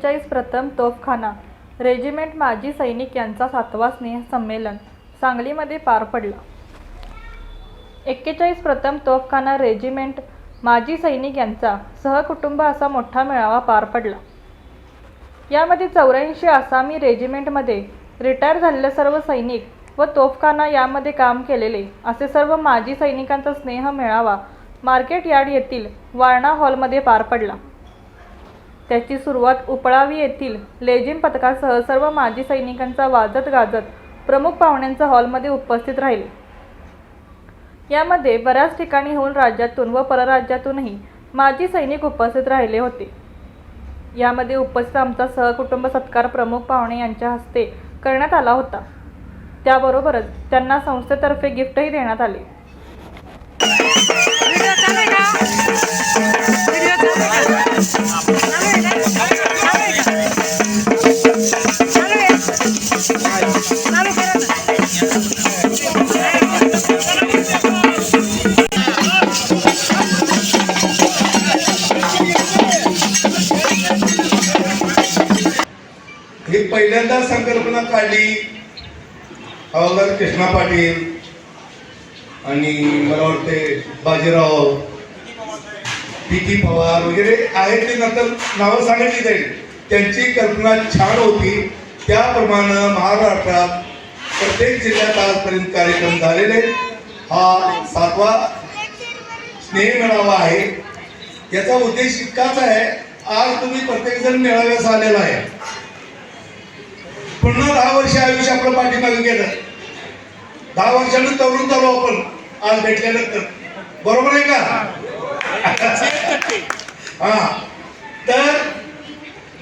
एक्केचाळीस प्रथम तोफखाना रेजिमेंट माजी सैनिक यांचा सातवा स्नेह संमेलन सांगलीमध्ये पार पडला. एक्केचाळीस प्रथम तोफखाना रेजिमेंट माजी सैनिक यांचा सहकुटुंब असा मोठा मेळावा पार पडला. यामध्ये चौऱ्याऐंशी आसामी रेजिमेंटमध्ये रिटायर झालेले सर्व सैनिक व तोफखाना यामध्ये काम केलेले असे सर्व माजी सैनिकांचा स्नेह मेळावा मार्केट यार्ड येथील वारणा हॉलमध्ये पार पडला. त्याची सुरुवात उपळावी येथील लेझिम पथकासह सर्व माजी सैनिकांचा वाजत गाजत प्रमुख पाहुण्यांचा हॉलमध्ये उपस्थित राहिले. यामध्ये बऱ्याच ठिकाणी होऊन राज्यातून व परराज्यातूनही माजी सैनिक उपस्थित राहिले होते. यामध्ये उपस्थित आमचा सहकुटुंब सत्कार प्रमुख पाहुणे यांच्या हस्ते करण्यात आला होता. त्याबरोबरच त्यांना संस्थेतर्फे गिफ्टही देण्यात आले. संकल्पना काढली. हवालदार कृष्णा पाटील आणि मला वाटते बाजीराव पी टी पवार वगैरे आहेत ते नंतर नावं सांगितली जाईल. त्यांची कल्पना छान होती. त्याप्रमाणे महाराष्ट्रात प्रत्येक जिल्ह्यात आजपर्यंत कार्यक्रम झालेले हा सातवा स्नेह मेळावा आहे. याचा उद्देश इतकाच आहे. आज तुम्ही प्रत्येकजण मेळाव्यास आलेला आहे. पुन्हा दहा वर्ष आयुष्य आपलं पाठीमागे गेलं. दहा वर्षानं तरुण झालो आपण आज भेटल्यानंतर. बरोबर आहे का? हा. तर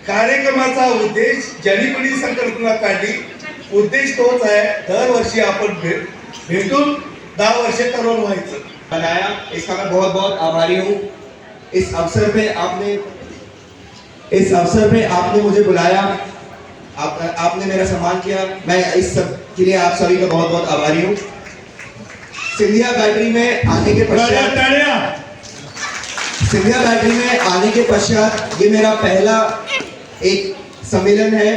कार्यक्रमाचा उद्देश ज्यांनी कोणी संकल्पना काढली उद्देश तोच आहे दरवर्षी आपण भेट भेटून दहा वर्ष तरुण व्हायचं. बनाया इसका मैं बहुत बहुत आभारी हूँ। इस अवसर पे आपने इस अवसर पे आपने मुझे बुलाया। आपने मेरा सम्मान किया। मैं इस सब के लिए आप सभी का बहुत बहुत आभारी हूँ। सिंधिया बैटरी में आने के पश्चात सिंधिया बैटरी में आने के पश्चात ये मेरा पहला एक सम्मेलन है।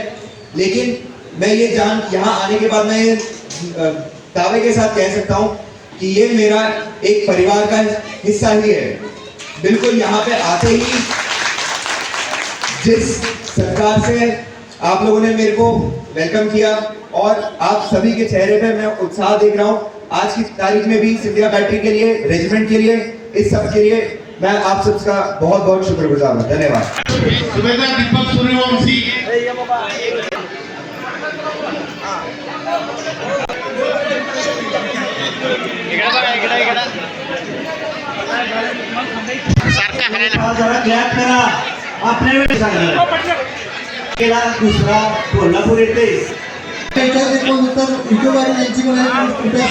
लेकिन मैं ये जान यहाँ आने के बाद मैं दावे के साथ कह सकता हूँ कि ये मेरा एक परिवार का हिस्सा ही है। बिल्कुल यहाँ पे आते ही जिस सरकार से आप लोगों ने मेरे को वेलकम किया और आप सभी के चेहरे पे मैं उत्साह देख रहा हूँ। आज की तारीख में भी सिंधिया बैटरी के लिए रेजिमेंट के लिए इस सब के लिए मैं आप सबका बहुत बहुत शुक्रगुजार हूँ। धन्यवाद। आपल्या वेळी केला दुसरा कोल्हापूर कृपया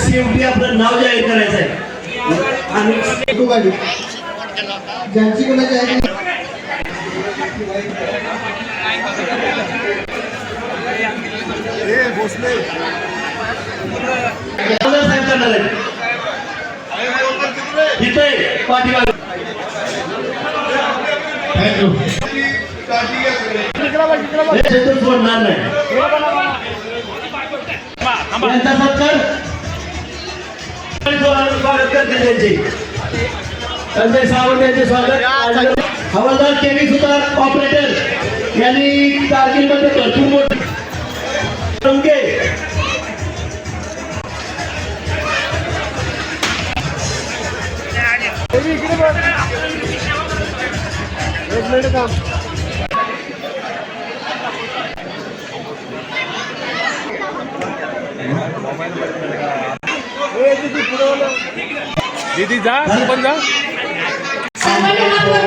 शेवटी आपलं नाव जाहीर करायचं आहे आणि ज्यांची कोणाची आहे इथे पाठीमागे. थँक्यू हे क्षेत्र सोडणार नाही. यांचा सत्कार स्वागत करते त्यांचे संजय सावंत यांचे स्वागत. हवालदार केवी सुतार ऑपरेटर यांनी कारगिलमध्ये भरपूर मोठे टंके दीदी जा तू पण जा सर्वांना हात वरती करून